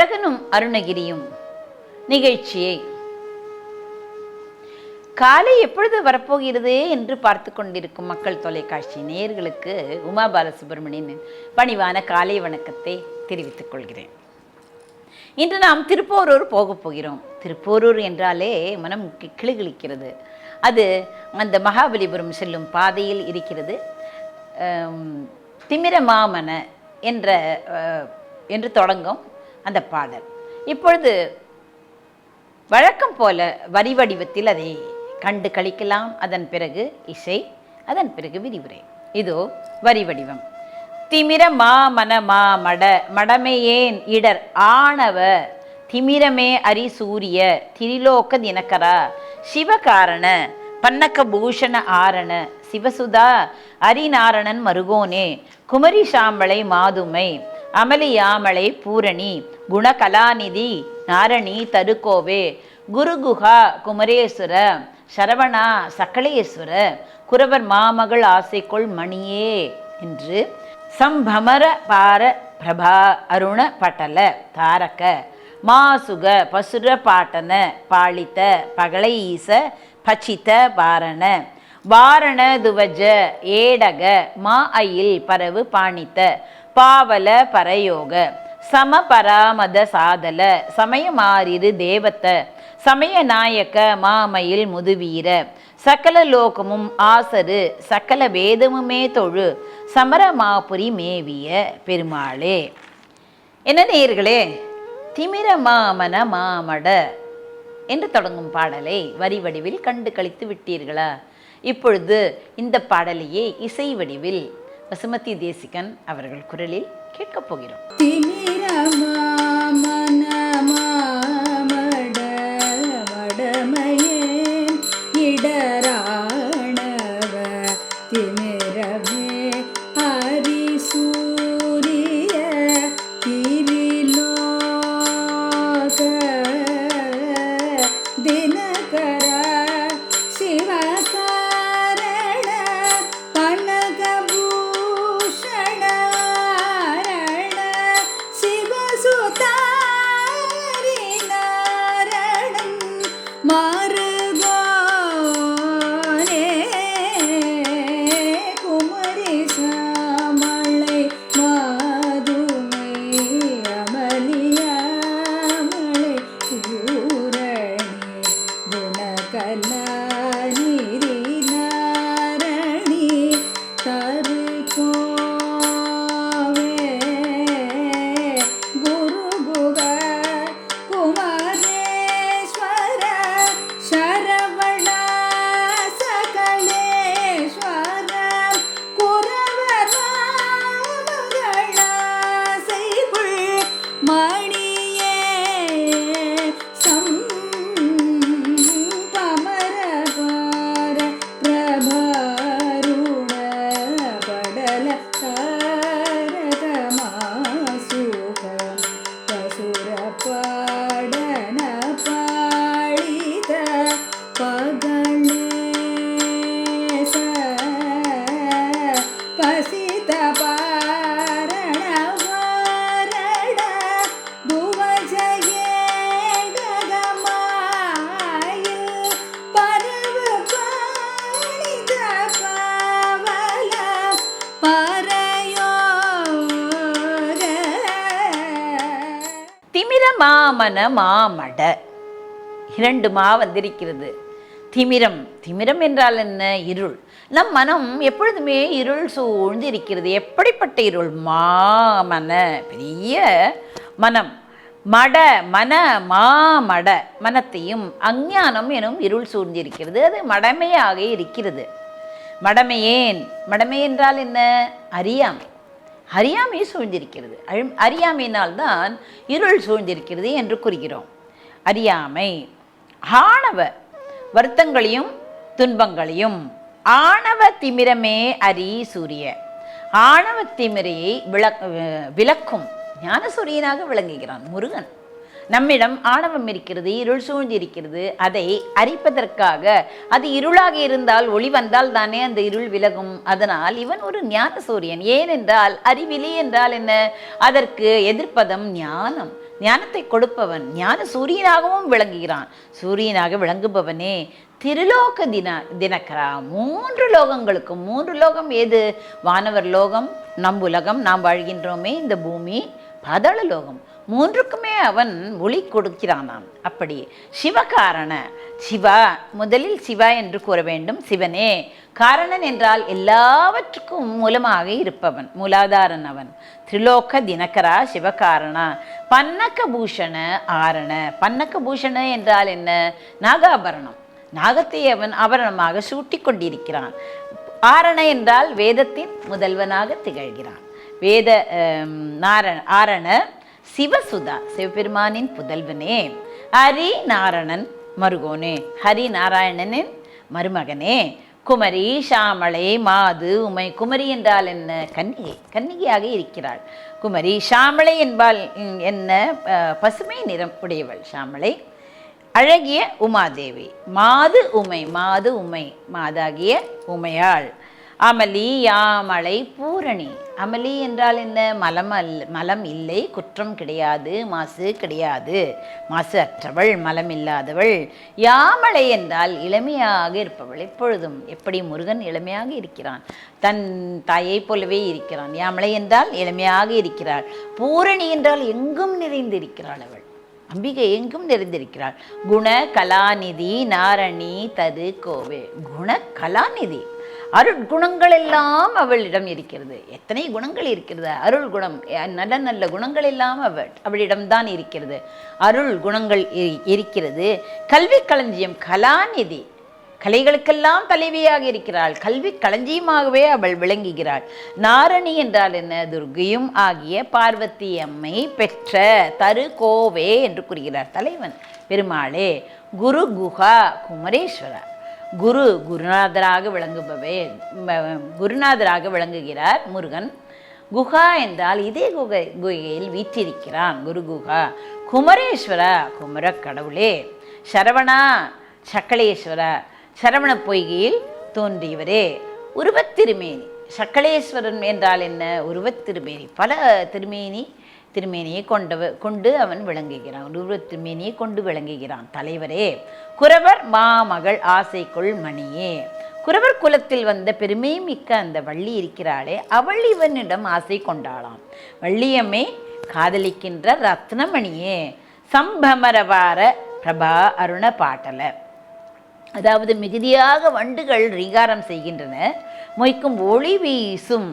அழகனும் அருணகிரியும். நிகழ்ச்சியை. காலை எப்பொழுது வரப்போகிறது என்று பார்த்து கொண்டிருக்கும் மக்கள் தொலைக்காட்சி நேயர்களுக்கு உமா பாலசுப்ரமணியனின் பணிவான காலை வணக்கத்தை தெரிவித்துக் கொள்கிறேன். இன்று நாம் திருப்போரூர் போகப் போகிறோம். திருப்போரூர் என்றாலே மனம் கிளிகிழிக்கிறது. அது அந்த மகாபலிபுரம் செல்லும் பாதையில் இருக்கிறது. ஆம், திமிர மாமன என்ற என்று தொடங்கும். அந்த பாடல். இப்பொழுது வழக்கம் போல வரி வடிவத்தில் அதை கண்டு கழிக்கலாம். அதன் பிறகு இசை அதன் பிறகு விரிவுரை. இதோ வரி வடிவம். திமிர மா மன மா மட மடமையேன் இடர் ஆணவ திமிரமே அரி சூரிய திரிலோக தினகரா சிவகாரண பன்னக்க பூஷண ஆரண சிவசுதா அரிநாரணன் மருகோனே குமரி சாம்பளை மாதுமை அமலியாமலை பூரணி குணகலாநிதி நாரணி தருக்கோவே. குருகுஹா குமரேஸ்வர சரவணா சக்கலேஸ்வர குரவர் மாமகள் ஆசைக்குள் மணியே என்று சம்பமர பார பிரபா அருண பட்டல தாரக மாசுக பசுர பாட்டன பாளித்த பகலை ஈச பச்சித்த பாரண வாரண துவஜ ஏடக மா அயில் பரவு பாணித்த பாவல பரயோக. சம பராமத சாதல. சமயமாரிரு தேவத்த. சமய நாயக்க மாமயில் முதுவீர. சகல லோகமும் ஆசரு. சகல வேதமுமே தொழு. சமரமாபுரி மேவிய பெருமாளே. என்ன நேயர்களே? திமிர மாமன மாமட என்று தொடங்கும் பாடலை வரி வடிவில் கண்டு கழித்து விட்டீர்களா? இப்பொழுது இந்த பாடலையே இசை வடிவில் வசுமதி தேசிகன் அவர்கள் குரலில் கேட்கப் போகிறோம். மாமன மாமட. இரண்டு மா வந்திருக்கிறது. திமிரம் திமிரம் என்றால் என்ன? இருள். நம் மனம் எப்பொழுதுமே இருள் சூழ்ந்து இருக்கிறது எப்படிப்பட்ட இருள்? மாமன. பெரிய மனம். மட மன மாமட. மனத்தையும் அஞ்ஞானம் எனும் இருள் சூழ்ந்திருக்கிறது. அது மடமையாக இருக்கிறது. மடமையேன். மடமை என்றால் என்ன? அறியாமை. அறியாமை சூழ்ந்திருக்கிறது. அழி- அறியாமையினால் தான் இருள் சூழ்ந்திருக்கிறது என்று கூறுகிறோம். அறியாமை ஆணவ வருத்தங்களையும் துன்பங்களையும் ஆணவ திமிரமே அரி சூரிய. ஆணவ திமிரையை விளக் விளக்கும் ஞானசூரியனாக விளங்குகிறான் முருகன். நம்மிடம் ஆணவம் இருக்கிறது இருள் சூழ்ந்திருக்கிறது. அதை அரிப்பதற்காக அது இருளாக இருந்தால் ஒளி வந்தால் தானே அந்த இருள் விலகும். அதனால் இவன் ஒரு ஞான சூரியன். ஏனென்றால் அறிவிலி என்றால் என்ன? அதற்கு எதிர்ப்பதம் ஞானம். ஞானத்தை கொடுப்பவன் ஞான சூரியனாகவும் விளங்குகிறான். சூரியனாக விளங்குபவனே திருலோக தின தினகரா மூன்று லோகங்களுக்கும் மூன்று லோகம் ஏது வானவர் லோகம் நம் உலகம் நாம் வாழ்கின்றோமே இந்த பூமி பாதாள லோகம். மூன்றுக்குமே அவன் ஒளி கொடுக்கிறானாம். அப்படி சிவகாரண சிவா முதலில் சிவா என்று கூற வேண்டும் சிவனே காரணன் என்றால் எல்லாவற்றுக்கும் மூலமாக இருப்பவன் மூலாதாரன் அவன். திரிலோக தினகரா சிவகாரணா பன்னக்க பூஷண ஆரண. பன்னக்க பூஷண என்றால் என்ன? நாகாபரணம். நாகத்தை அவன் ஆபரணமாக சூட்டி கொண்டிருக்கிறான். ஆரண என்றால் வேதத்தின் முதல்வனாக திகழ்கிறான். வேத நாரண ஆரண சிவசுதா சிவபெருமானின் புதல்வனே. ஹரி நாரணன் மருகோனே. ஹரி நாராயணனின் மருமகனே. குமரி ஷாமளை மாது உமை குமரி என்றால் என்ன? கன்னிகை கன்னிகையாக இருக்கிறாள். குமரி ஷாமளை என்பால் என்ன? பசுமை நிறம் உடையவள் ஷாமளை அழகிய உமாதேவி மாது உமை மாது உமை மாதாகிய உமையாள். அமளி யாமலை பூரணி அமளி என்றால் என்ன? மலம் அல் மலம் இல்லை குற்றம் கிடையாது மாசு கிடையாது. மாசு அற்றவள் மலம் இல்லாதவள். யாமலை என்றால் இளமையாக இருப்பவள் எப்பொழுதும். எப்படி முருகன் இளமையாக இருக்கிறான்? தன் தாயைப் போலவே இருக்கிறான். யாமலை என்றால் இளமையாக இருக்கிறாள். பூரணி என்றால் எங்கும் நிறைந்திருக்கிறாள் அவள். அம்பிகை எங்கும் நிறைந்திருக்கிறாள். குண கலாநிதி நாரணி தது கோவே குண கலாநிதி. அருட்குணங்கள் எல்லாம் அவளிடம் இருக்கிறது. எத்தனை குணங்கள் இருக்கிறது? அருள் குணம் நல்ல நல்ல குணங்கள் எல்லாம் அவள் அவளிடம்தான் இருக்கிறது. அருள் குணங்கள் இ- இருக்கிறது. கல்வி களஞ்சியம் கலாநிதி. கலைகளுக்கெல்லாம் தலைவியாக இருக்கிறாள். கல்வி களஞ்சியமாகவே அவள் விளங்குகிறாள். நாரணி என்றால் என்ன? துர்கையும் ஆகிய பார்வதி அம்மை பெற்ற தரு கோவே என்று கூறுகிறார் தலைவன். பெருமாளே குரு குஹா குமரேஸ்வரா. குரு குருநாதராக விளங்குபவே குருநாதராக விளங்குகிறார் முருகன். குஹா என்றால் இதே குகை குகையில் வீற்றிருக்கிறான் குரு குஹா குமரேஸ்வரா குமரக் கடவுளே. சரவணா சக்கலேஸ்வரா. சரவண பொய்கையில் தோன்றியவரே. உருவத்திருமேனி சக்கலேஸ்வரன் என்றால் என்ன? உருவத்திருமேனி பல திருமேனி திருமேனியை கொண்டவ கொண்டு அவன் விளங்குகிறான். உருவத் திருமேனியை கொண்டு விளங்குகிறான். தலைவரே குறவர் மாமகள் ஆசைக்குள் மணியே. குறவர் குலத்தில் வந்த பெருமை மிக்க அந்த வள்ளி இருக்கிறாளே அவள் இவனிடம் ஆசை கொண்டாளாம். வள்ளியம்மே காதலிக்கின்ற ரத்னமணியே சம்பமரவார பிரபா அருண பாட்டல. அதாவது மிகுதியாக வண்டுகள் ரீகாரம் செய்கின்றன. மொய்க்கும் ஒளி வீசும்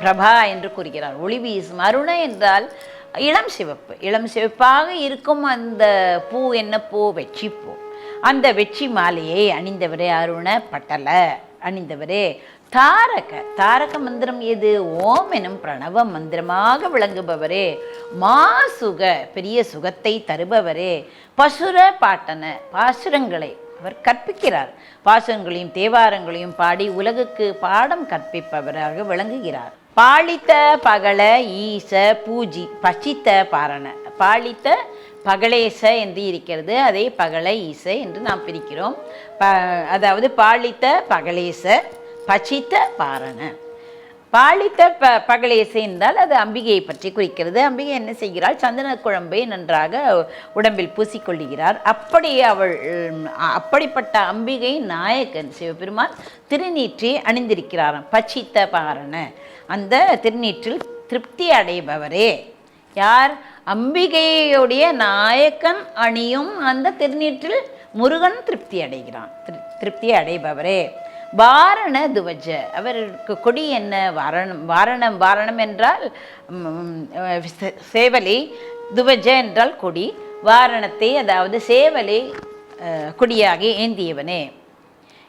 பிரபா என்று கூறுகிறார். ஒளி வீசும் அருண என்றால் இளம் சிவப்பு. இளம் சிவப்பாக இருக்கும் அந்த பூ என்ன பூ? வெற்றி பூ. அந்த வெற்றி மாலையை அணிந்தவரே அருண பட்டல அணிந்தவரே தாரக. தாரக மந்திரம் எது? ஓம் எனும் பிரணவ மந்திரமாக விளங்குபவரே. மாசுக. பெரிய சுகத்தை தருபவரே. பசுர பாட்டன. பாசுரங்களை அவர் கற்பிக்கிறார். பாசுரங்களையும் தேவாரங்களையும் பாடி உலகுக்கு பாடம் கற்பிப்பவராக விளங்குகிறார். பாலித்த பகல ஈச பூஜி பசித்த பாரண. பாலித்த பகலேச என்று இருக்கிறது அதை பகல ஈச என்று நாம் பிரிக்கிறோம். ப அதாவது பாலித்த பகலேச பசித்த பாரண. பாலித்த ப பகலேசை என்றால் அது அம்பிகையை பற்றி குறிக்கிறது. அம்பிகை என்ன செய்கிறாள்? சந்தன குழம்பை நன்றாக உடம்பில் பூசிக்கொள்ளுகிறார். அப்படி அவள் அப்படிப்பட்ட அம்பிகை நாயக்கன் சிவபெருமான் திருநீற்றி அணிந்திருக்கிறாராம். பச்சித்த பாரண. அந்த திருநீற்றில் திருப்தி அடைபவரே. யார்? அம்பிகையுடைய நாயக்கன் அணியும் அந்த திருநீற்றில் முருகன் திருப்தி அடைகிறான். திரு- திருப்தி அடைபவரே. வாரண துவஜ. அவருக்கு கொடி என்ன? வாரணம் வாரணம் வாரணம் என்றால் சேவலை துவஜ என்றால் கொடி. வாரணத்தை அதாவது சேவலை கொடியாக ஏந்தியவனே.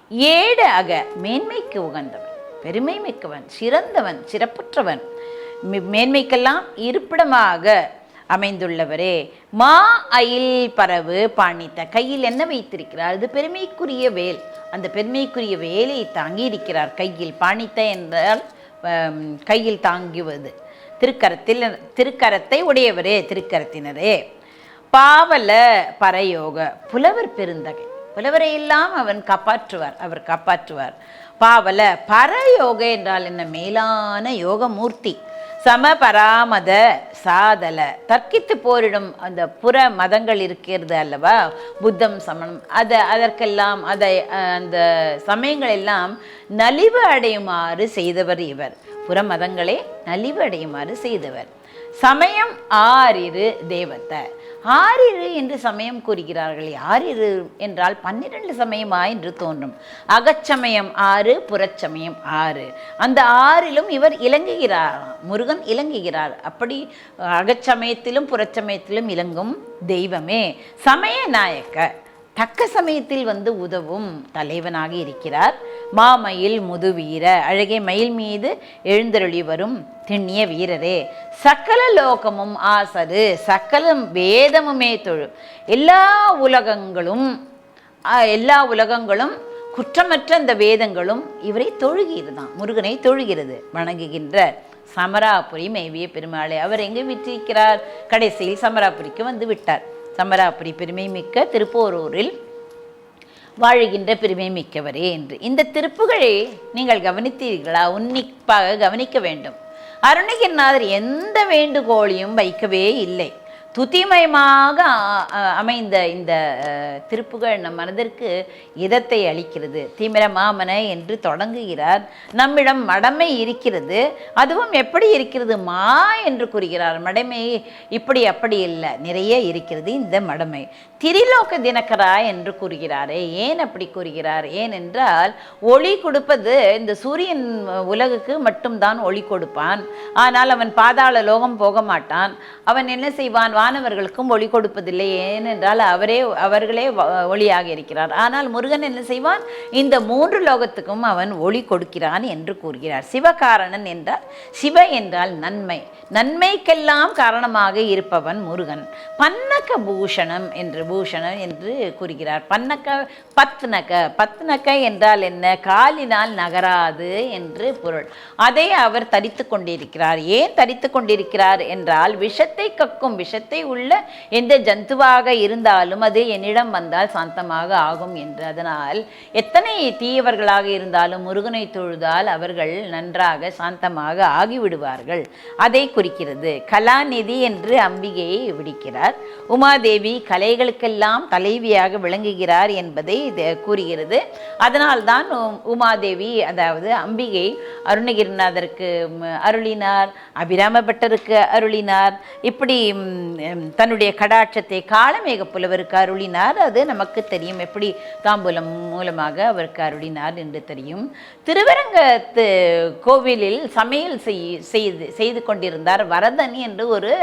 ஏடு அக மேன்மைக்கு உகந்தவன். பெருமை மிக்கவன் சிறந்தவன் சிறப்புற்றவன். மேன்மைக்கெல்லாம் இருப்பிடமாக அமைந்துள்ளவரே. மா அயில் பரவு பாணித்த கையில் என்ன வைத்திருக்கிறார்? அது பெருமைக்குரிய வேல். அந்த பெருமைக்குரிய வேலை தாங்கி இருக்கிறார் கையில். பாணித்த என்றால் கையில் தாங்குவது. திருக்கரத்தில் திருக்கரத்தை உடையவரே திருக்கரத்தினரே. பாவல பரயோக புலவர் பெருந்தகை. புலவரையெல்லாம் அவன் காப்பாற்றுவார் அவர் காப்பாற்றுவார். பாவல பரயோக என்றால் என்ன? மேலான யோகமூர்த்தி. சமபராமத சாதல. தர்க்கித்து போரிடும் அந்த புற மதங்கள் இருக்கிறது அல்லவா? புத்தம் சமணம். அதை அதற்கெல்லாம் அதை அந்த சமயங்களெல்லாம் நலிவு அடையுமாறு செய்தவர் இவர். புற மதங்களே நலிவு அடையுமாறு செய்தவர். சமயம் ஆறிரு தேவத்தை. ஆறிரு என்று சமயம் கூறுகிறார்கள். ஆறிரு என்றால் பன்னிரண்டு சமயமா என்று தோன்றும். அகச்சமயம் ஆறு புறச்சமயம் ஆறு. அந்த ஆறிலும் இவர் இலங்குகிறார். முருகன் இலங்குகிறார். அப்படி அகச்சமயத்திலும் புறச்சமயத்திலும் இலங்கும் தெய்வமே. சமய நாயக்க தக்க சமயத்தில் வந்து உதவும் தலைவனாக இருக்கிறார். மாமயில் முதுவீர. அழகே மயில் மீது எழுந்தருளி வரும் திண்ணிய வீரரே. சகல லோகமும் ஆசரு சகல வேதமுமே தொழு. எல்லா உலகங்களும் எல்லா உலகங்களும் குற்றமற்ற அந்த வேதங்களும் இவரை தொழுகிறதாம் முருகனை தொழுகிறது வணங்குகின்ற சமராபுரி மேவிய பெருமாளை. அவர் எங்கே விட்டிருக்கிறார் கடைசியில் சமராபுரிக்கு வந்து விட்டார். சமராபுரி பெருமை மிக்க திருப்போரூரில் வாழுகின்ற பெருமை மிக்கவரே என்று. இந்த திருப்புகளை நீங்கள் கவனித்தீர்களா? உன்னிப்பாக கவனிக்க வேண்டும். அருணகிரிநாதர் எந்த வேண்டுகோளையும் வைக்கவே இல்லை. துதிமயமாக அமைந்த இந்த திருப்புகள் நம் மனதிற்கு இதத்தை அளிக்கிறது. தீமிர மாமன என்று தொடங்குகிறார். நம்மிடம் மடமை இருக்கிறது. அதுவும் எப்படி இருக்கிறது? மா என்று கூறுகிறார். மடமை இப்படி அப்படி இல்லை. நிறைய இருக்கிறது இந்த மடமை. திரிலோக தினகரா என்று கூறுகிறாரே. ஏன் அப்படி கூறுகிறார்? ஏனென்றால் ஒளி கொடுப்பது இந்த சூரியன் உலகுக்கு மட்டும்தான் ஒளி கொடுப்பான். ஆனால் அவன் பாதாள லோகம் போக மாட்டான். அவன் என்ன செய்வான்? வானவர்களுக்கும் ஒளி கொடுப்பதில்லை. ஏனென்றால் அவரே அவர்களே ஒளியாக இருக்கிறார். ஆனால் முருகன் என்ன செய்வான்? இந்த மூன்று லோகத்துக்கும் அவன் ஒளி கொடுக்கிறான் என்று கூறுகிறார். சிவகாரணன் என்றால் சிவ என்றால் நன்மை. நன்மைக்கெல்லாம் காரணமாக இருப்பவன் முருகன். பன்னக்க பூஷணம் என்று பூஷணம் என்று கூறுகிறார். பன்னக்க பத்னக்க. பத்னக்க என்றால் என்ன? காலினால் நகராது என்று பொருள். அதை அவர் தரித்து கொண்டிருக்கிறார். ஏன் தரித்து கொண்டிருக்கிறார் என்றால் விஷத்தை கக்கும் விஷத்தை உள்ள எந்த ஜந்துவாக இருந்தாலும் அது என்னிடம் வந்தால் சாந்தமாக ஆகும் என்று. அதனால் எத்தனை தீயவர்களாக இருந்தாலும் முருகனை தொழுதால் அவர்கள் நன்றாக சாந்தமாக ஆகிவிடுவார்கள். அதை குறிக்கிறது. கலாநிதி என்று அம்பிகையை விடுக்கிறார். உமாதேவி கலைகளுக்கெல்லாம் தலைவியாக விளங்குகிறார் என்பதை இது கூறுகிறது. அதனால்தான் உமாதேவி அதாவது அம்பிகை அருணகிரிநாதருக்கு அருளினார் அபிராம பட்டருக்கு அருளினார். இப்படி தன்னுடைய கடாட்சத்தை காளமேக புலவருக்கு அருளினார். அது நமக்கு தெரியும். எப்படி தாம்பூலம் மூலமாக அவருக்கு அருளினார் என்று தெரியும். திருவரங்கத்து கோவிலில் சமையல் செய் செய்து செய்து கொண்டிருந்தார். வரதன் என்று ஒரு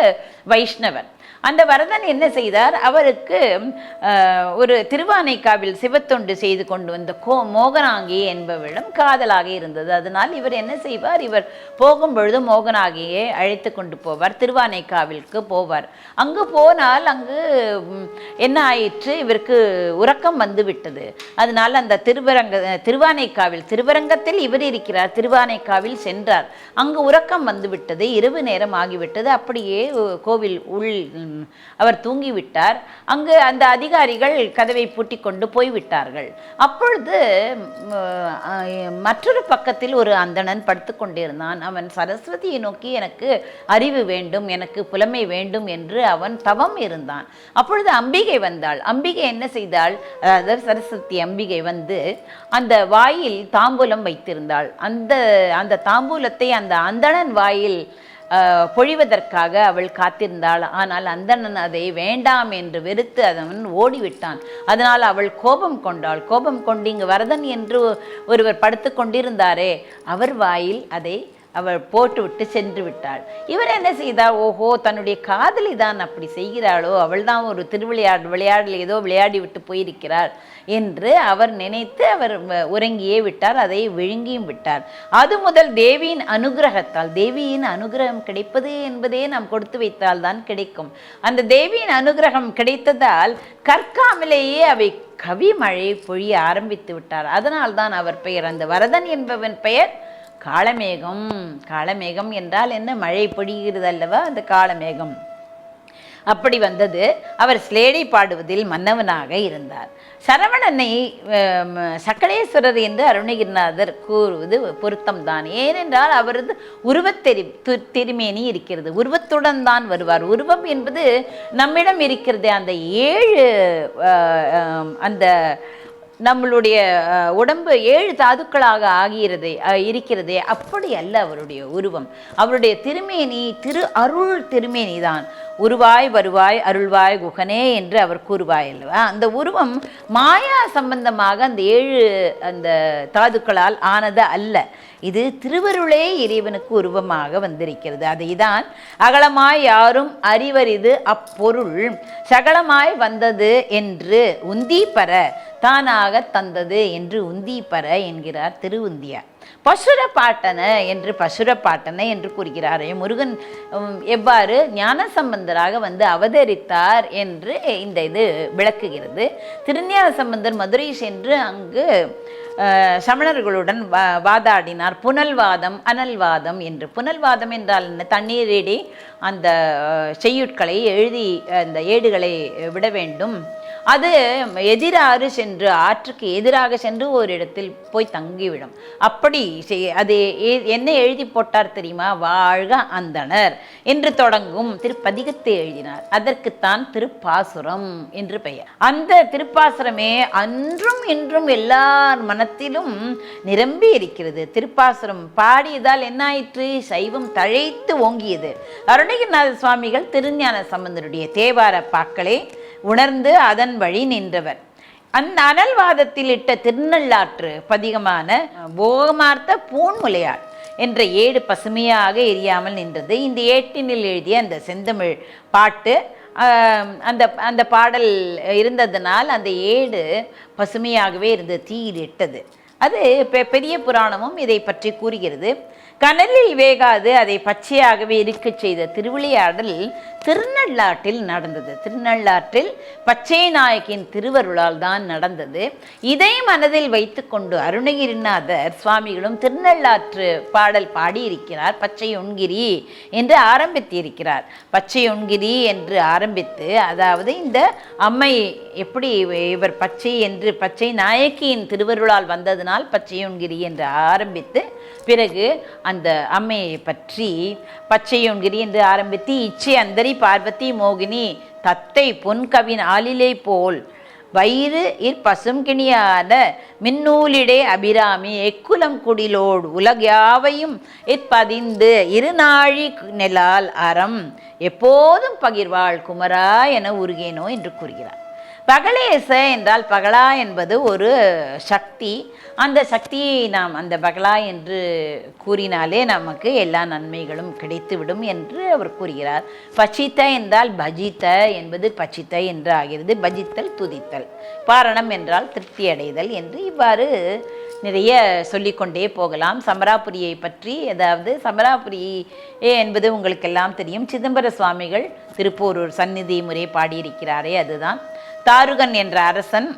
வைஷ்ணவர். அந்த வரதன் என்ன செய்தார்? அவருக்கு ஒரு திருவானைக்காவில் சிவத்தொண்டு செய்து கொண்டு வந்த கோ மோகனாங்கி என்பவரிடம் காதலாக இருந்தது. அதனால் இவர் என்ன செய்வார்? இவர் போகும் பொழுது மோகனாகியை அழைத்து கொண்டு போவார் திருவானைக்காவிற்கு போவார். அங்கு போனால் அங்கு என்ன ஆயிற்று? இவருக்கு உறக்கம் வந்து விட்டது. அதனால் அந்த திருவரங்க திருவானைக்காவில் திருவரங்கத்தில் இவர் இருக்கிறார். திருவானைக்காவில் சென்றார். அங்கு உறக்கம் வந்துவிட்டது இரவு நேரம் ஆகிவிட்டது. அப்படியே கோவில் உள் அவர் தூங்கிவிட்டார். அங்கு அந்த அதிகாரிகள் கதவை பூட்டி கொண்டு போய்விட்டார்கள். அப்பொழுது மற்றொரு பக்கத்தில் ஒரு அந்தணன் படுத்து கொண்டிருந்தான். அவன் சரஸ்வதியை நோக்கி எனக்கு அறிவு வேண்டும் எனக்கு புலமை வேண்டும் என்று அவன் தவம் இருந்தான். அப்பொழுது அம்பிகை வந்தாள். அம்பிகை என்ன செய்தாள்? அதாவது சரஸ்வதி அம்பிகை வந்து அந்த வாயில் தாம்பூலம் வைத்திருந்தாள். அந்த அந்த தாம்பூலத்தை அந்த அந்தணன் வாயில் பொழிவதற்காக அவள் காத்திருந்தாள். ஆனால் அந்தணன் அதை வேண்டாம் என்று வெறுத்து அதன் ஓடிவிட்டான். அதனால் அவள் கோபம் கொண்டாள். கோபம் கொண்டு இங்கு வரதன் என்று ஒருவர் படுத்து கொண்டிருந்தாரே அவர் வாயில் அதை அவள் போட்டுவிட்டு சென்று விட்டாள். இவர் என்ன செய்தார்? ஓஹோ தன்னுடைய காதலி தான் அப்படி செய்கிறாளோ? அவள் தான் ஒரு திருவிளையாடு விளையாடல் ஏதோ விளையாடி விட்டு போயிருக்கிறார் என்று அவர் நினைத்து அவர் உறங்கியே விட்டார். அதை விழுங்கியும் விட்டார். அது முதல் தேவியின் அனுகிரகத்தால் தேவியின் அனுகிரகம் கிடைப்பது என்பதே நாம் கொடுத்து வைத்தால் தான் கிடைக்கும். அந்த தேவியின் அனுகிரகம் கிடைத்ததால் கற்காமலேயே அவை கவி மழை பொழிய ஆரம்பித்து விட்டார். அதனால்தான் அவர் பெயர். அந்த வரதன் என்பவன் பெயர் காளமேகம் காளமேகம் என்றால் என்ன? மழை பொழிகிறது அல்லவா அந்த காளமேகம் அப்படி வந்தது. அவர் ஸ்லேடை பாடுவதில் மன்னவனாக இருந்தார். சரவணனை ஆம், சக்கலேஸ்வரர் என்று அருணகிரிநாதர் கூறுவது பொருத்தம்தான். ஏனென்றால் அவரது உருவத்தெரி திருமேனி இருக்கிறது. உருவத்துடன் தான் வருவார். உருவம் என்பது நம்மிடம் இருக்கிறது அந்த ஏழு அந்த நம்மளுடைய அஹ், உடம்பு ஏழு தாதுக்களாக ஆகிறது அஹ், இருக்கிறதே அப்படி அல்ல அவருடைய உருவம். அவருடைய திருமேனி திரு அருள் திருமேனி தான் உருவாய் வருவாய் அருள்வாய் குகனே என்று அவர் கூறுவாய் அல்லவா? அந்த உருவம் மாயா சம்பந்தமாக அந்த ஏழு அந்த தாதுக்களால் ஆனது அல்ல. இது திருவருளே இறைவனுக்கு உருவமாக வந்திருக்கிறது. அதைதான் அகலமாய் யாரும் அறிவறிது அப்பொருள். சகலமாய் வந்தது என்று உந்தீப்பற தானாக தந்தது என்று உந்தீப்பற என்கிறார் திருவுந்தியார். பசுர பாட்டன என்று பசுர பாட்டன என்று கூறுகிறார் முருகன். எவ்வாறு ஞான சம்பந்தராக வந்து அவதரித்தார் என்று இந்த இது விளக்குகிறது. திருஞான சம்பந்தர் மதுரை சென்று அங்கு சமணர்களுடன் வா- வாதாடினார். புனல்வாதம் அனல்வாதம் என்று. புனல்வாதம் என்றால் என்ன? தண்ணீரிடி அந்த செய்யுட்களை எழுதி அந்த ஏடுகளை விட வேண்டும். அது எதிராறு சென்று ஆற்றுக்கு எதிராக சென்று ஒரு இடத்தில் போய் தங்கிவிடும். அப்படி செய்- அது எ- என்ன எழுதி போட்டார் தெரியுமா? வாழ்க அந்தனர் என்று தொடங்கும் திருப்பதிகத்தை எழுதினார். அதற்குத்தான் திருப்பாசுரம் என்று பெயர். அந்த திருப்பாசுரமே அன்றும் இன்றும் எல்லார் மனத்திலும் நிரம்பி இருக்கிறது. திருப்பாசுரம் பாடியதால் என்ன ஆயிற்று சைவம் தழைத்து ஓங்கியது. அருணகிரிநாத சுவாமிகள் திருஞான சம்பந்தருடைய தேவார பாக்களை உணர்ந்து அதன் வழி நின்றவர். அந்த அனல்வாதத்தில் இட்ட திருநள்ளாற்று பதிகமான போகமார்த்த பூன்முலையாள் என்ற ஏடு பசுமையாக எரியாமல் நின்றது. இந்த ஏட்டினில் எழுதிய அந்த செந்தமிழ் பாட்டு அந்த அந்த பாடல் இருந்ததனால் அந்த ஏடு பசுமையாகவே இருந்தது தீயில் இட்டது. அது பெ- பெரிய புராணமும் இதை பற்றி கூறுகிறது. கனலில் வேகாது அதை பச்சையாகவே இருக்க செய்த திருவிளையாடல் திருநள்ளாற்றில் நடந்தது. திருநள்ளாற்றில் பச்சை நாயக்கின் திருவருளால் தான் நடந்தது. இதை மனதில் வைத்துக்கொண்டு அருணகிரிநாதர் சுவாமிகளும் திருநள்ளாற்று பாடல் பாடியிருக்கிறார். பச்சை ஒன்கிரி என்று ஆரம்பித்திருக்கிறார். பச்சை ஒன்கிரி என்று ஆரம்பித்து அதாவது இந்த அம்மை எப்படி இவர் பச்சை என்று பச்சை நாயக்கியின் திருவருளால் வந்ததனால் பச்சையொன்கிரி என்று ஆரம்பித்து பிறகு அந்த அம்மையை பற்றி பச்சையொன்கிரி என்று ஆரம்பித்து இச்சை அந்தரி பார்வதி மோகினி தத்தை பொன்கவின் ஆளிலை போல் வயிறு இற் பசுங்கிணியான மின்னூலிடே அபிராமி எக்குலம் குடிலோடு உலகாவையும் இற்பதிந்து இருநாழி நெலால் அறம் எப்போதும் பகிர்வாள் குமரா என உருகேனோ என்று கூறுகிறார். பகலேச என்றால் பகலா என்பது ஒரு சக்தி. அந்த சக்தியை நாம் அந்த பகலா என்று கூறினாலே நமக்கு எல்லா நன்மைகளும் கிடைத்துவிடும் என்று அவர் கூறுகிறார். பச்சித்த என்றால் பஜித்த என்பது பச்சித்த என்று ஆகிறது. பஜித்தல் துதித்தல். பாரணம் என்றால் திருப்தி அடைதல் என்று இவ்வாறு நிறைய சொல்லிக்கொண்டே போகலாம். சமராபுரியை பற்றி அதாவது சமராபுரி என்பது உங்களுக்கெல்லாம் தெரியும். சிதம்பர சுவாமிகள் திருப்போரூர் சந்நிதி முறை பாடியிருக்கிறாரே அதுதான். தாருகன் என்ற அரசன்.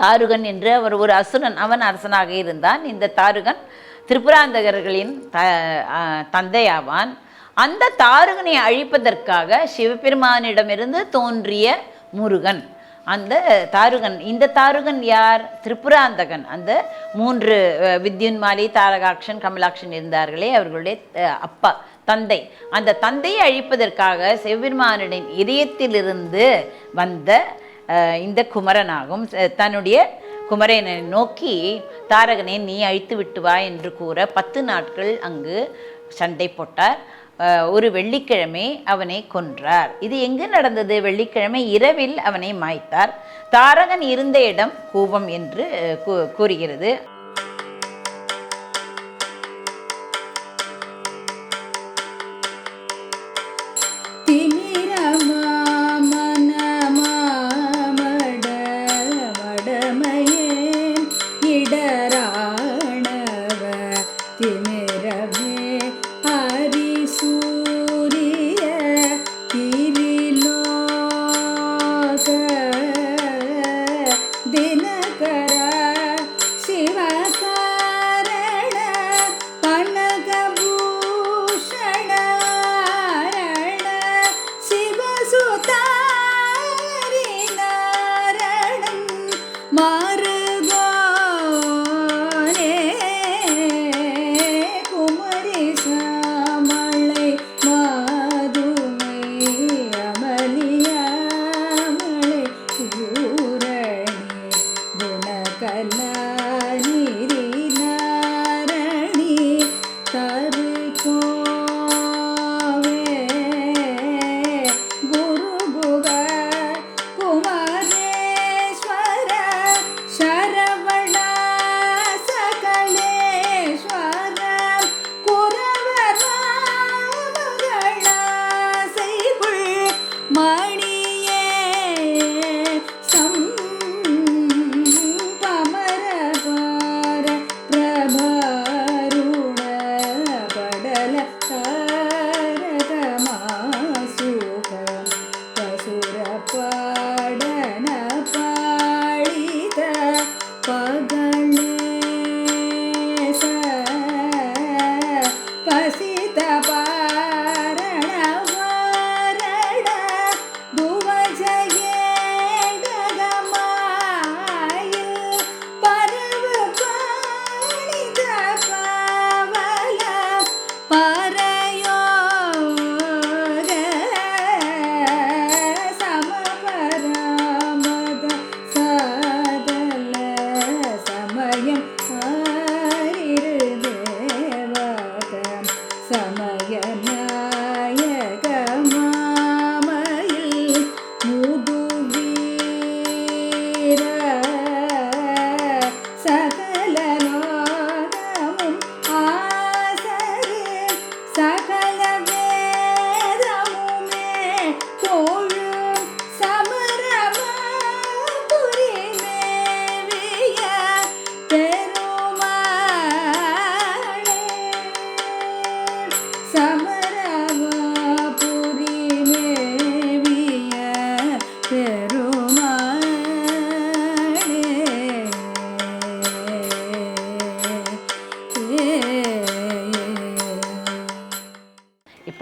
தாருகன் என்று அவர் ஒரு அசுரன் அவன் அரசனாக இருந்தான். இந்த தாருகன் திரிபுராந்தகர்களின் த தந்தையாவான். அந்த தாருகனை அழிப்பதற்காக சிவபெருமானிடமிருந்து தோன்றிய முருகன். அந்த தாருகன் இந்த தாருகன் யார்? திரிபுராந்தகன் அந்த மூன்று வித்யுன்மாலி தாரகாக்ஷன் கமலாக்ஷன் இருந்தார்களே அவர்களுடைய அப்பா. தந்தை. அந்த தந்தையை அழிப்பதற்காக சிவபெருமானின் இதயத்திலிருந்து வந்த இந்த குமரனாகும். தன்னுடைய குமரனை நோக்கி தாரகனை நீ அழித்து விட்டு வா என்று கூற பத்து நாட்கள் அங்கு சண்டை போட்டார். ஒரு வெள்ளிக்கிழமை அவனை கொன்றார். இது எங்கு நடந்தது? வெள்ளிக்கிழமை இரவில் அவனை மாய்த்தார். தாரகன் இருந்த இடம் கூபம் என்று கூ- கூறுகிறது.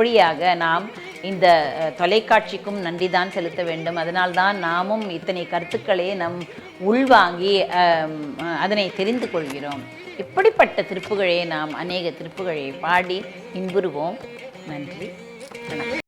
வழியாக நாம் இந்த தொலைக்காட்சிக்கும் நன்றிதான் செலுத்த வேண்டும். அதனால்தான் நாமும் இத்தனை கருத்துக்களை நம் உள்வாங்கி அதனை தெரிந்து கொள்கிறோம். இப்படிப்பட்ட திருப்புகழை நாம் அநேக திருப்புகழை பாடி இன்புறுவோம். நன்றி. வணக்கம்.